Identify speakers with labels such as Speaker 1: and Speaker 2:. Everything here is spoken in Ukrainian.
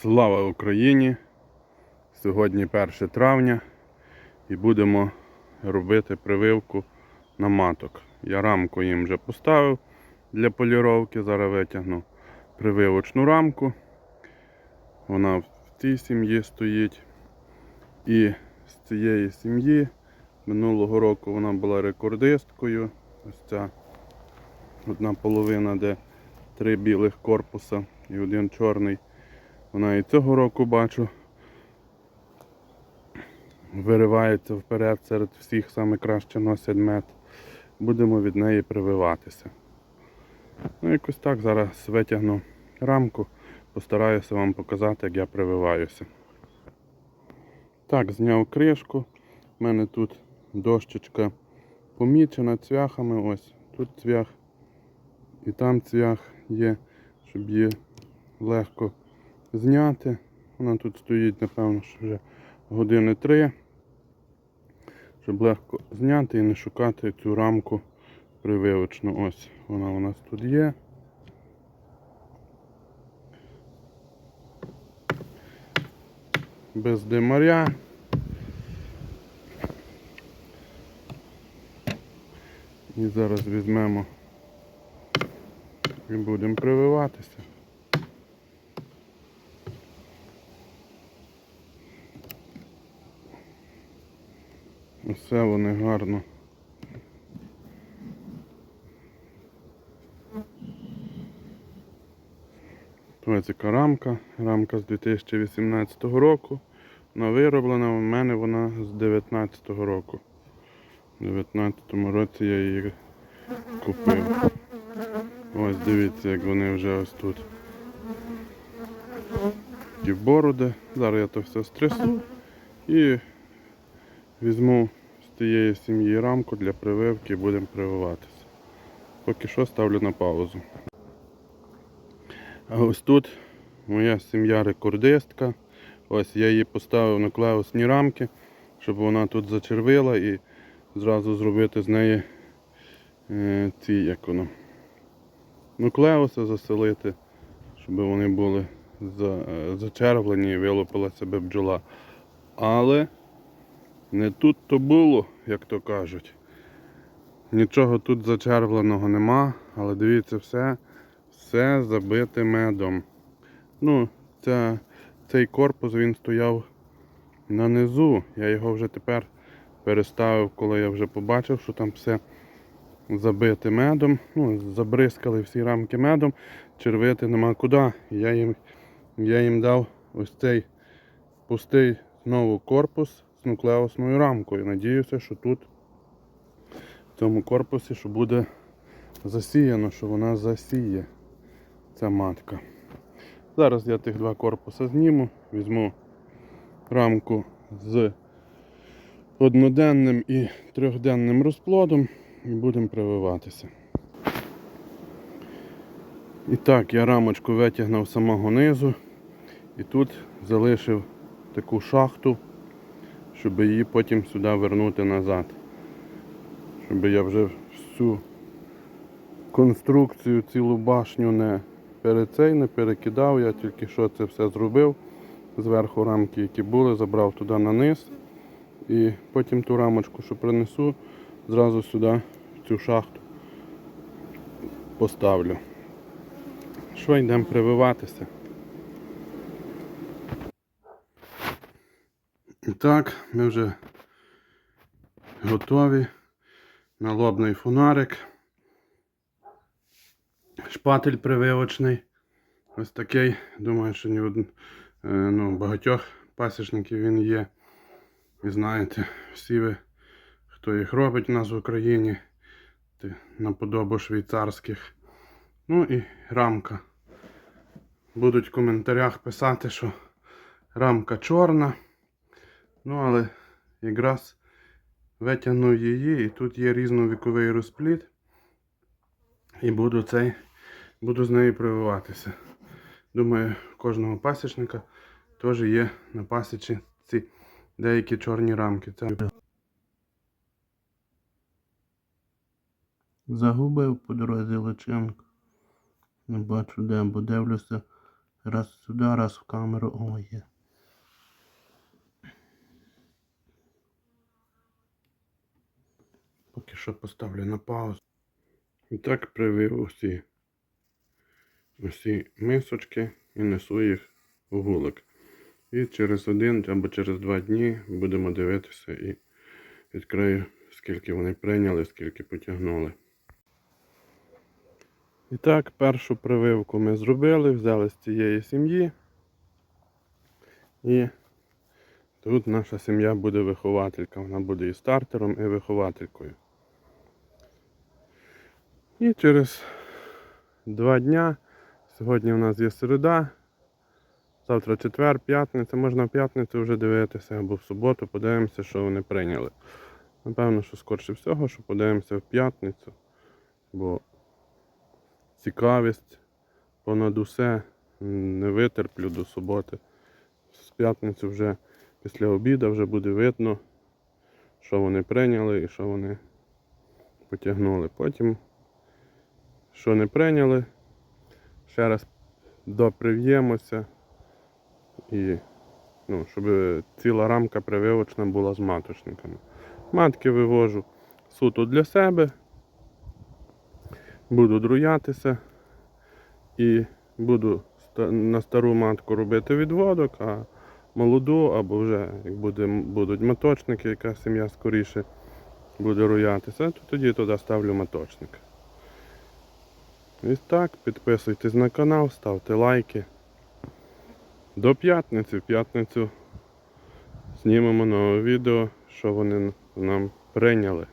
Speaker 1: Слава Україні! Сьогодні 1 травня і будемо робити прививку на маток. Я рамку їм вже поставив для поліровки, зараз витягну прививочну рамку. Вона в цій сім'ї стоїть. І з цієї сім'ї минулого року вона була рекордисткою. Ось ця одна половина, де три білих корпуса і один чорний. Вона і цього року бачу. Виривається вперед серед всіх, саме краще носять мед. Будемо від неї прививатися. Ну, якось так зараз витягну рамку, постараюся вам показати, як я прививаюся. Так, зняв кришку. У мене тут дощечка помічена цвяхами. Ось тут цвях і там цвях є, щоб її легко зняти. Вона тут стоїть, напевно, що вже години три. Щоб легко зняти і не шукати цю рамку прививочну. Ось вона у нас тут є. Без димаря. І зараз візьмемо і будемо прививатися. Усе вони гарно. Яка рамка. Рамка з 2018 року. Вона вироблена, у мене вона з 2019 року. У 2019 році я її купив. Ось дивіться, як вони вже ось тут. Ті бороди. Зараз я то все стрясу і візьму з тієї сім'ї рамку для прививки і будемо прививатися. Поки що ставлю на паузу. А ось тут моя сім'я рекордистка. Ось я її поставив на клеусні рамки, щоб вона тут зачервила і зразу зробити з неї е, ці як воно. Нуклеуси заселити, щоб вони були за, е, зачервлені і вилупила себе бджола. Але не тут то було, як то кажуть. Нічого тут зачервленого нема, але дивіться, все, все забите медом. Ну, ця, цей корпус він стояв на низу. Я його вже тепер переставив, коли я вже побачив, що там все забите медом. Ну, забризкали всі рамки медом, червити нема куди. Я їм, я їм дав ось цей пустий знову корпус з нуклеусною рамкою. Надіюся, що тут в цьому корпусі що буде засіяно, що вона засіє ця матка. Зараз я тих два корпуси зніму, візьму рамку з одноденним і трьохденним розплодом і будемо прививатися. І так, я рамочку витягнув самого низу і тут залишив таку шахту, щоб її потім сюди вернути назад. Щоб я вже всю конструкцію, цілу башню не перед цей не перекидав, я тільки що це все зробив. Зверху рамки, які були, забрав туди на низ. І потім ту рамочку, що принесу, зразу сюди, в цю шахту поставлю. Що йдемо прививатися? І так, ми вже готові. Налобний фонарик. Шпатель прививочний. Ось такий. Думаю, що ні один, е, ну, багатьох пасічників він є. Ви знаєте, всі ви, хто їх робить у нас в Україні, наподобу швейцарських. Ну і рамка. Будуть в коментарях писати, що рамка чорна. Ну, але якраз витягну її і тут є різновіковий розплід. І буду цей, буду з нею прививатися. Думаю, кожного пасічника теж є на пасічці деякі чорні рамки. Це
Speaker 2: Загубив по дорозі личинку. Не бачу де, бо дивлюся
Speaker 1: Раз сюди, раз в камеру. О, є. Що поставлю на паузу. І так привив усі, усі мисочки і несу їх у вулик. І через один або через два дні будемо дивитися і відкрию, скільки вони прийняли, скільки потягнули. І так, першу прививку ми зробили, взяли з цієї сім'ї. І тут наша сім'я буде вихователька. Вона буде і стартером, і вихователькою. І через два дня, сьогодні у нас є середа, завтра четвер, п'ятниця, можна в п'ятницю вже дивитися, або в суботу подивимося, що вони прийняли. Напевно, що скорше всього, що подивимося в п'ятницю, бо цікавість понад усе не витерплю до суботи. З п'ятниці вже після обіду вже буде видно, що вони прийняли і що вони потягнули. Потім, що не прийняли, ще раз доприв'ємося і ну, щоб ціла рамка прививочна була з маточниками. Матки вивожу суто для себе, буду друятися і буду на стару матку робити відводок, а молоду або вже як буде, будуть маточники, яка сім'я скоріше буде роятися, то тоді туди ставлю маточник. І так, підписуйтесь на канал, ставте лайки. До п'ятниці. В п'ятницю знімемо нове відео, що вони нам прийняли.